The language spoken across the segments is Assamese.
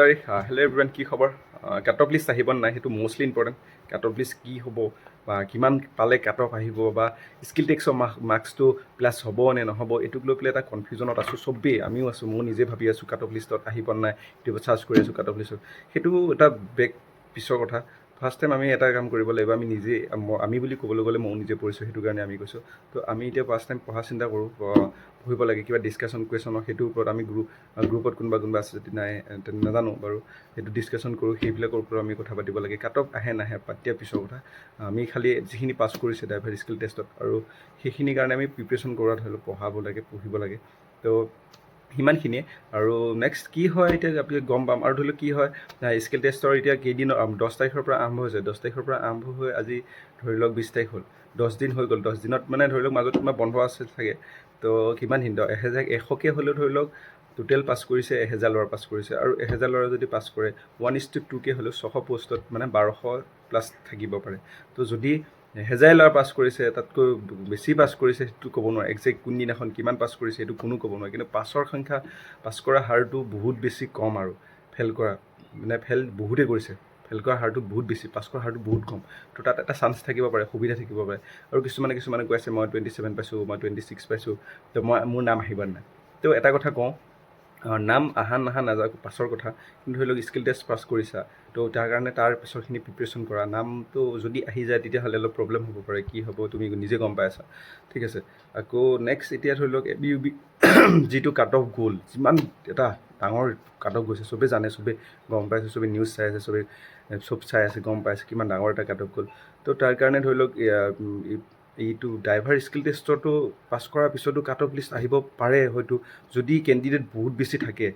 তাৰিখ হেল্ল' এভৰিৱান কি খবৰ? কাট অফ লিষ্ট আহিব নাই? সেইটো mostly important cut off list কি হ'ব বা কিমান পালে কাট অফ আহিব বা স্কিল টেক্সৰ মাৰ্কছটো প্লাছ হ'ব নে নহ'ব এইটোক লৈ পেলাই এটা কনফিউজনত আছোঁ চবেই। আমিও আছোঁ ময়ো নিজে ভাবি আছোঁ কাট অফ লিষ্টত আহিব নাই ইউটিউবত চাৰ্চ কৰি আছোঁ কাট অফ লিষ্টত সেইটো এটা বেগ পিছৰ কথা। ফাৰ্ষ্ট টাইম আমি এটা কাম কৰিব লাগিব আমি নিজে আমি বুলি ক'বলৈ গ'লে ময়ো নিজে পঢ়িছোঁ সেইটো কাৰণে আমি কৈছোঁ। তো আমি এতিয়া ফাৰ্ষ্ট টাইম পঢ়া চিন্তা কৰোঁ পঢ়িব লাগে কিবা ডিছকাশ্যন কুৱেশ্যনৰ সেইটোৰ ওপৰত আমি গ্ৰুপ গ্ৰুপত কোনোবা কোনোবা আছে যদি নাই নাজানো বাৰু সেইটো ডিছকাশ্যন কৰোঁ সেইবিলাকৰ ওপৰত আমি কথা পাতিব লাগে। কাট অফ আহে নাহে দিয়া পিছৰ কথা। আমি খালি যিখিনি পাছ কৰিছে ড্ৰাইভাৰ স্কিল টেষ্টত আৰু সেইখিনিৰ কাৰণে আমি প্ৰিপেৰেশ্যন কৰোৱা ধৰি লওক পঢ়াব লাগে পঢ়িব লাগে। তো সিমানখিনিয়ে আৰু নেক্সট কি হয়, এতিয়া আপুনি গম পাম। আৰু ধৰি লওক কি হয় স্কিল টেষ্টৰ এতিয়া কেইদিনৰ দহ তাৰিখৰ পৰা আৰম্ভ হৈছে দহ তাৰিখৰ পৰা আৰম্ভ হৈ আজি ধৰি লওক বিছ তাৰিখ হ'ল। দহ দিন হৈ গ'ল। দহ দিনত মানে ধৰি লওক মাজত তোমাৰ বন্ধ আছে চাগে। তো কিমান দিন? এহেজাৰ, এশকৈ হ'লেও ধৰি লওক টোটেল পাছ কৰিছে, এহেজাৰ ল'ৰা পাছ কৰিছে। আৰু এহেজাৰ ল'ৰা যদি পাছ কৰে ওৱান ইজ টু টুকৈ হ'লেও ছশ পষ্টত মানে বাৰশ প্লাছ থাকিব পাৰে। তো যদি এহেজাৰ ল'ৰা পাছ কৰিছে তাতকৈ বেছি পাছ কৰিছে সেইটো ক'ব নোৱাৰে। একজেক্ট কোনদিনাখন কিমান পাছ কৰিছে সেইটো কোনো ক'ব নোৱাৰে। কিন্তু পাছৰ সংখ্যা পাছ কৰা হাৰটো বহুত বেছি কম আৰু। ফেইল কৰা মানে ফেইল বহুতেই কৰিছে। ফেইল কৰা হাৰটো বহুত বেছি পাছ কৰা হাৰটো বহুত কম। তো তাত এটা চান্স থাকিব পাৰে সুবিধা থাকিব পাৰে। আৰু কিছুমানে কিছুমানে কৈ আছে মই টুৱেণ্টি ছেভেন পাইছোঁ মই টুৱেণ্টি ছিক্স পাইছোঁ। তো মই মোৰ নাম আহিব নাই। তো এটা কথা কওঁ নাম আহা নাহা নাযাওক পাছৰ কথা, কিন্তু ধৰি লওক স্কিল টেষ্ট পাছ কৰিছা, তো তাৰ কাৰণে তাৰ পিছৰখিনি প্ৰিপেৰেশ্যন কৰা, নামটো যদি আহি যায় তেতিয়াহ'লে অলপ প্ৰব্লেম হ'ব পাৰে, কি হ'ব, তুমি নিজে গম পাই আছা। ঠিক আছে, আকৌ নেক্সট এতিয়া ধৰি লওক এ বি ইউ বি যিটো কাট অফ গ'ল যিমান এটা ডাঙৰ কাট অফ গৈছে চবেই জানে চবেই গম পাইছে চবেই নিউজ চাই আছে চবেই চব চাই আছে, গম পাইছে কিমান ডাঙৰ এটা কাট অফ গ'ল তো তাৰ কাৰণে ধৰি লওক এইটো ড্ৰাইভাৰ স্কিল টেষ্টতো পাছ কৰাৰ পিছতো কাট অফ লিষ্ট আহিব পাৰে হয়তো। যদি কেণ্ডিডেট বহুত বেছি থাকে,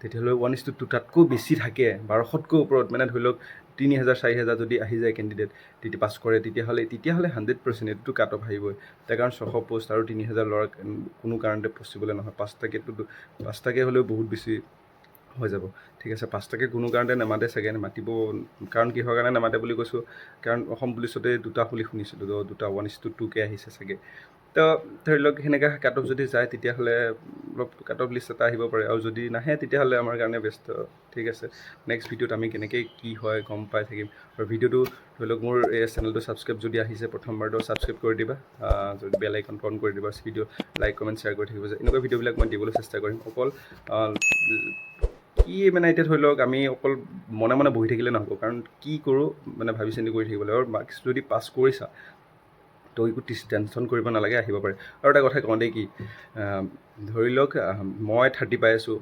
তেতিয়াহ'লে ওৱান ইজ টু টু বেছি থাকে, বাৰশতকৈ ওপৰত। মানে ধৰি লওক তিনি হাজাৰ চাৰি হাজাৰ যদি আহি যায় কেণ্ডিডেট তেতিয়া পাছ কৰে, তেতিয়াহ'লে তেতিয়াহ'লে হাণ্ড্ৰেড পাৰ্চেণ্ট এইটোতো কাট অফ আহিবই। তাৰ কাৰণ ছশ পষ্ট আৰু তিনি হাজাৰ ল'ৰা কোনো কাৰণতে পচিবলে নহয়। পাঁচটাকেতো পাঁচটাকৈ হ'লেও বহুত বেছি হৈ যাব। ঠিক আছে পাঁচটাকৈ কোনো কাৰণতে নামাতে চাগে মাতিব কাৰণ কিহৰ কাৰণে নামাতে বুলি কৈছোঁ কাৰণ অসম পুলিচতে দুটা বুলি শুনিছিলোঁ তো দুটা ওৱান ইজ টু টুকৈ আহিছে চাগে। তো ধৰি লওক সেনেকৈ কাট অফ যদি যায় তেতিয়াহ'লে অলপ কাট অফ লিষ্ট এটা আহিব পাৰে আৰু যদি নাহে তেতিয়াহ'লে আমাৰ কাৰণে বেষ্ট ঠিক আছে। নেক্সট ভিডিঅ'ত আমি কেনেকৈ কি হয় গম পাই থাকিম। আৰু ভিডিঅ'টো ধৰি লওক মোৰ এই চেনেলটো ছাবস্ক্ৰাইব যদি আহিছে প্ৰথমবাৰটো ছাবস্ক্ৰাইব কৰি দিবা যদি বেল আইকন অন কৰি দিবা ভিডিঅ' লাইক কমেণ্ট শ্বেয়াৰ কৰি থাকিব যে এনেকুৱা ভিডিঅ'বিলাক মই দিবলৈ চেষ্টা কৰিম। অকল কি মানে এতিয়া ধৰি লওক আমি অকল মনে মনে বহি থাকিলে নহ'ব। কাৰণ কি কৰোঁ মানে ভাবি চিন্তি কৰি থাকিব লাগিব। আৰু মাৰ্কছ যদি পাছ কৰিছা তো একো টেনশ্যন কৰিব নালাগে আহিব পাৰে। আৰু এটা কথা কওঁ দেই কি ধৰি লওক মই থাৰ্টি পাই আছোঁ।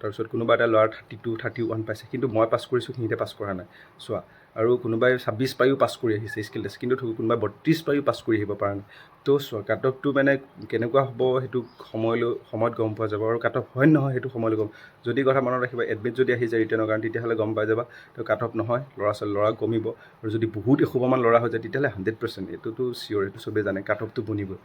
তাৰপিছত কোনোবা এটা ল'ৰা থাৰ্টি টু থাৰ্টি ওৱান পাইছে কিন্তু মই পাছ কৰিছোঁ সিহঁতে পাছ কৰা নাই। চোৱা আৰু কোনোবাই ছাব্বিছ পায়ো পাছ কৰি আহিছে স্কিল টেষ্ট কিন্তু কোনোবাই বত্ৰিছ পায়ো পাছ কৰি আহিব পৰা নাই। তো চোৱা কাট অফটো মানে কেনেকুৱা হ'ব সেইটো সময়লৈ সময়ত গম পোৱা যাব আৰু কাট অফ হয় নহয় সেইটো সময়লৈ গম যদি কথা মনত ৰাখিবা এডমিট যদি আহি যায় ৰিটাৰ্ণৰ কাৰণে তেতিয়াহ'লে গম পাই যাবা। তো কাট অফ নহয় ল'ৰা ছোৱালী ল'ৰা কমিব আৰু যদি বহুত এসোপামান ল'ৰা হৈ যায় তেতিয়াহ'লে হাণ্ড্ৰেড পাৰ্চেণ্ট এইটোতো চিয়'ৰ এইটো চবেই জানে কাট অফটো বনিবই।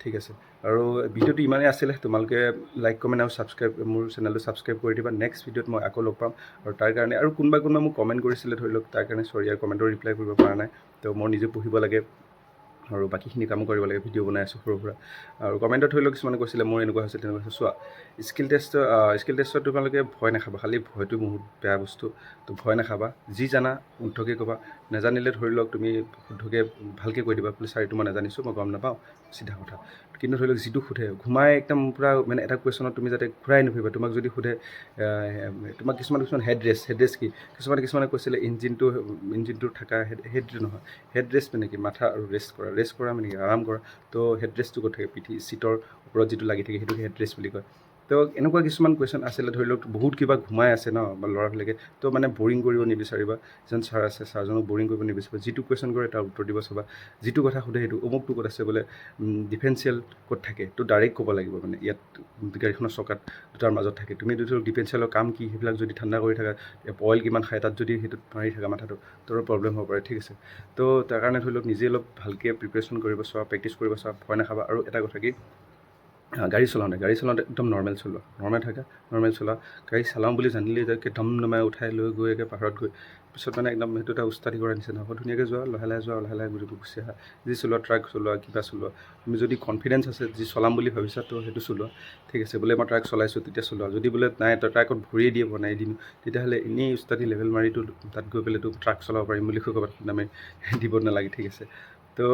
ঠিক আছে। আৰু ভিডিঅ'টো ইমানেই আছিলে তোমালোকে লাইক কমেণ্ট আৰু ছাবস্ক্ৰাইব মোৰ চেনেলটো ছাবস্ক্ৰাইব কৰি দিবা। নেক্সট ভিডিঅ'ত মই আকৌ লগ পাম। আৰু তাৰ কাৰণে আৰু কোনোবা কোনোবা মোক কমেণ্ট কৰিছিলে ধৰি লওক তাৰ কাৰণে চৰি আৰু কমেণ্টৰ ৰিপ্লাই কৰিব পৰা নাই। তো মই নিজে পঢ়িব লাগে। আৰু বাকীখিনি কামো কৰিব লাগে ভিডিঅ' বনাই আছোঁ সৰু সুৰা আৰু কমেণ্টত ধৰি লওক কিছুমানে কৈছিলে মোৰ এনেকুৱা হৈছে তেনেকুৱা হৈছে চোৱা স্কিল টেষ্ট স্কিল টেষ্টত তোমালোকে ভয় নাখাবা খালি ভয়টো বহুত বেয়া বস্তু। তো ভয় নাখাবা যি জানা শুদ্ধকৈ ক'বা। নাজানিলে ধৰি লওক তুমি শুদ্ধকৈ ভালকৈ কৈ দিবা বোলে এইটো মই নাজানিছোঁ মই গম নাপাওঁ চিধা কথা। কিন্তু ধৰি লওক যিটো সোধে ঘুমাই একদম পূৰা মানে এটা কুৱেশ্যনত তুমি যাতে ঘূৰাই নুফুৰিবা তোমাক যদি সোধে তোমাক কিছুমান কিছুমান হেড ৰেষ্ট হেড ৰেষ্ট কি? কিছুমানে কিছুমানে কৈছিলে ইঞ্জিনটো ইঞ্জিনটোত থকা হেড হেডটো নহয় হেড ৰেষ্ট মানে কি? মাথা আৰু ৰেষ্ট কৰা ৰেষ্ট কৰা মানে কি আৰাম কৰা তো হেড ৰেষ্টটো ক'ত থাকে পিঠি চিটৰ ওপৰত যিটো লাগি থাকে সেইটোকে হেড ৰেষ্ট বুলি কয়। তো এনেকুৱা কিছুমান কুৱেশ্যন আছিলে ধৰি লওক বহুত কিবা ঘুমাই আছে ন বা ল'ৰাবিলাকে তো মানে বৰিং কৰিব নিবিচাৰিবা এজন ছাৰ আছে ছাৰজনক বৰিং কৰিব নিবিচাৰিবা যিটো কুৱেশ্যন কৰে তাৰ উত্তৰ দিব চাবা। যিটো কথা সোধে সেইটো অমুকটো ক'ত আছে বোলে ডিফেন্সিয়েল ক'ত থাকে তো ডাইৰেক্ট ক'ব লাগিব মানে ইয়াত গাড়ীখনৰ চকাত দুটাৰ মাজত থাকে। তুমি ধৰি লওক ডিফেন্সিয়েলৰ কাম কি সেইবিলাক যদি ঠাণ্ডা কৰি থাকা অইল কিমান খায় তাত যদি সেইটোত মাৰি থাকা মাথাটো তোৰ প্ৰব্লেম হ'ব পাৰে ঠিক আছে। তো তাৰ কাৰণে ধৰি লওক নিজে অলপ ভালকৈ প্ৰিপেৰেশ্যন কৰিব চোৱা প্ৰেক্টিছ কৰিব চোৱা ভয় নাখাবা। আৰু এটা কথা কি গাড়ী চলাওঁতে গাড়ী চলাওঁতে একদম নৰ্মেল চলোৱা। নৰ্মেল থাকে নৰ্মেল চলোৱা গাড়ী চলাওঁ বুলি জানিলেই যে ধম ধমাই উঠাই লৈ গৈ একে পাহাৰত গৈ। পিছত মানে একদম সেইটো এটা উস্তাদি কৰাৰ নিচিনা হ'ব। ধুনীয়াকৈ যোৱা লাহে লাহে যোৱা লাহে লাহে ঘূৰি গুচি আহা। যি চলোৱা ট্ৰাক চলোৱা কিবা চলোৱা। তুমি যদি কনফিডেঞ্চ আছে যি চলাম বুলি ভাবিছা তো সেইটো চলোৱা। ঠিক আছে বোলে মই ট্ৰাক চলাইছোঁ তেতিয়া চলোৱা। যদি বোলে নাই তই ট্ৰাকত ভৰিয়ে দিয়ে বনাই দিম। তেতিয়াহ'লে এনেই উস্তাদি লেভেল মাৰিতো তাত গৈ পেলাইতো ট্ৰাক চলাব পাৰিম বুলি ক'ৰবাত নামে দিব নালাগে। ঠিক আছে। তো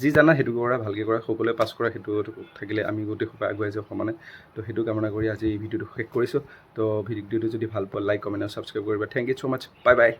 যি জানা, সেইটো কৰা, ভালকৈ কৰা, সকলোৱে পাছ কৰা, সেইটো থাকিলে আমি গোটেই সোপা আগুৱাই যাওঁ সমানে। তো সেইটো কামনা কৰি আজি এই ভিডিঅ'টো শেষ কৰিছোঁ। তো ভিডিঅ'টো যদি ভালো পোৱা লাইক কমেণ্ট আৰু ছাবস্ক্ৰাইব কৰিবা। Thank you so' much bye by